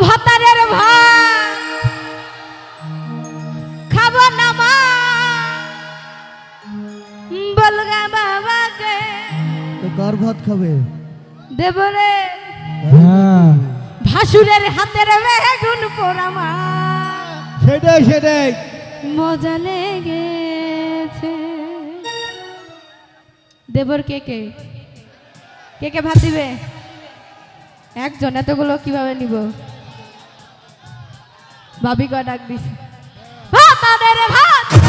ভাতারের ভাত খাব না মা। বলগা বাবাকে। তো কার ভাত খাবে? দেবরে হ্যাঁ। ভাসুরের হাতের বেগুন পোড়া মা। সেটাই সেটাই। মজা লেগেছে। দেবর কে কে? কে কে ভাত দিবে? একজন এতগুলো কীভাবে নিব? ভাবি কয় ডাক দিছে। ভাত আনে রে ভাত।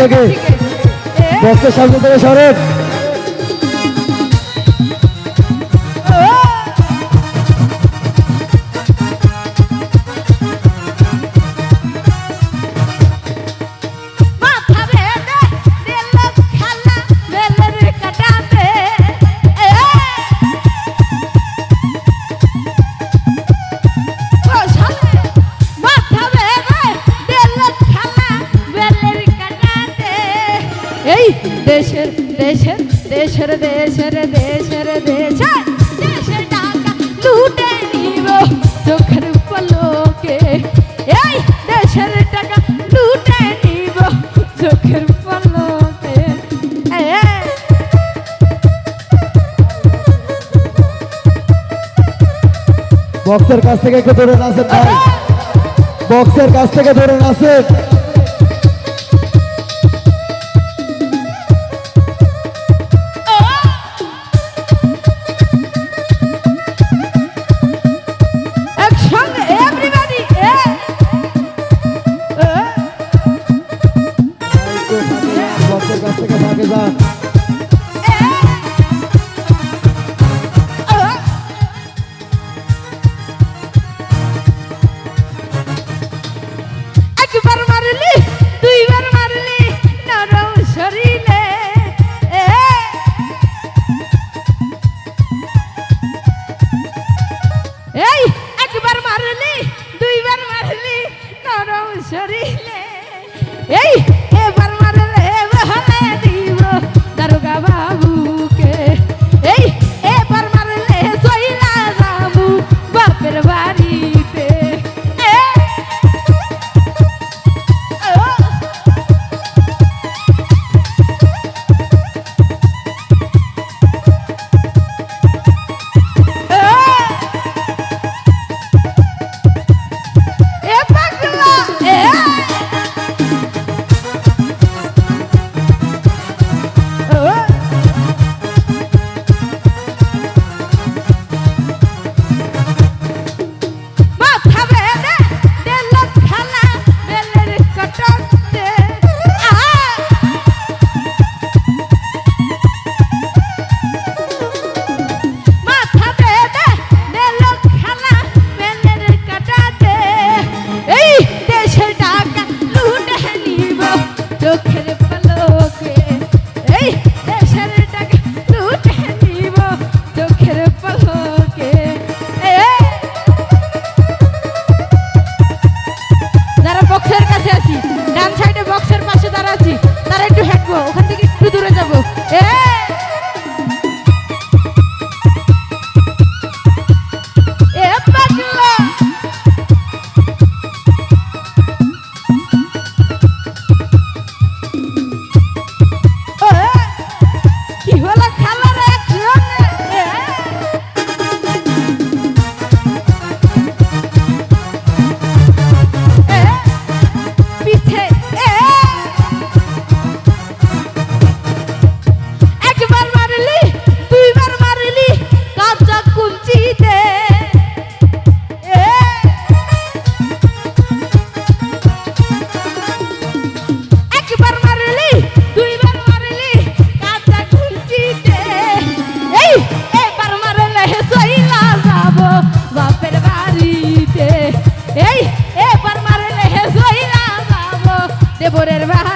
থেকে বক্সের সামনে থেকে সরেন। দেশের দেশের দেশের দেশের দেশের দেশের টাকা লুটে নিব। চোখের পলকে, এই দেশের টাকা লুটে নিব। চোখের বক্সের কাছ থেকে একটু ধরে নাচেন বক্সের কাছ থেকে ধরে নাচেন। থেকে ভাগে যান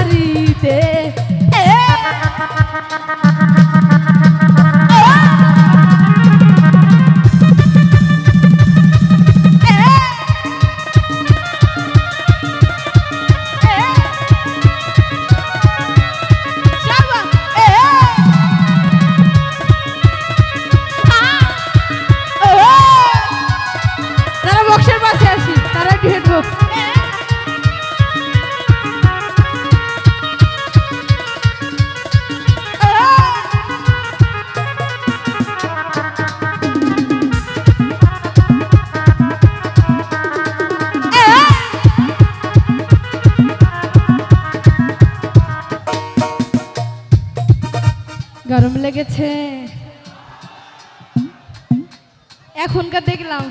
বাড়িতে। লেগেছে। এখনকার দেখলাম,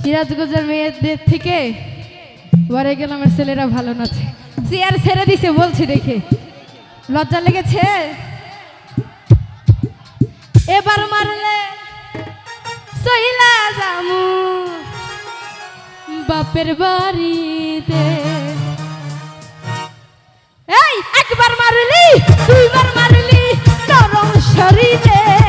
সিরাজগঞ্জের মেয়েদের থেকে পরে গেলামের ছেলেরা ভালো নাচে। চেয়ার ছেড়ে দিছে বলছি দেখে। লজ্জা লেগেছে? এবার মারলে সইলা জামু বাপের বাড়িতে। এই, একবার মারলি, দুইবার শরীরে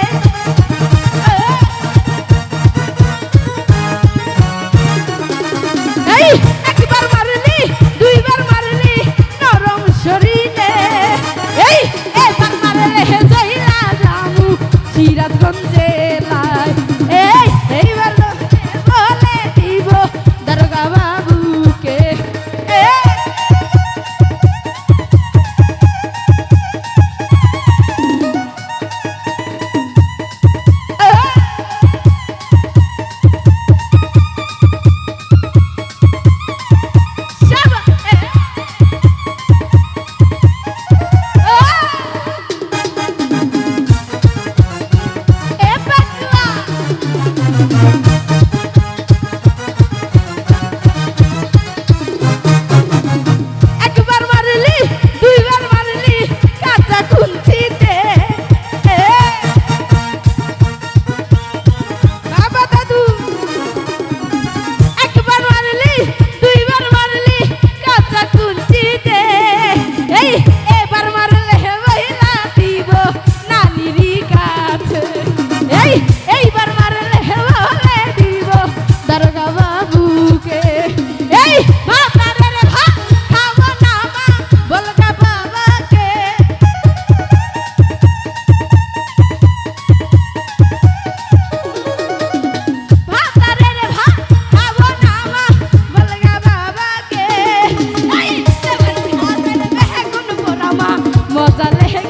মজা লেগে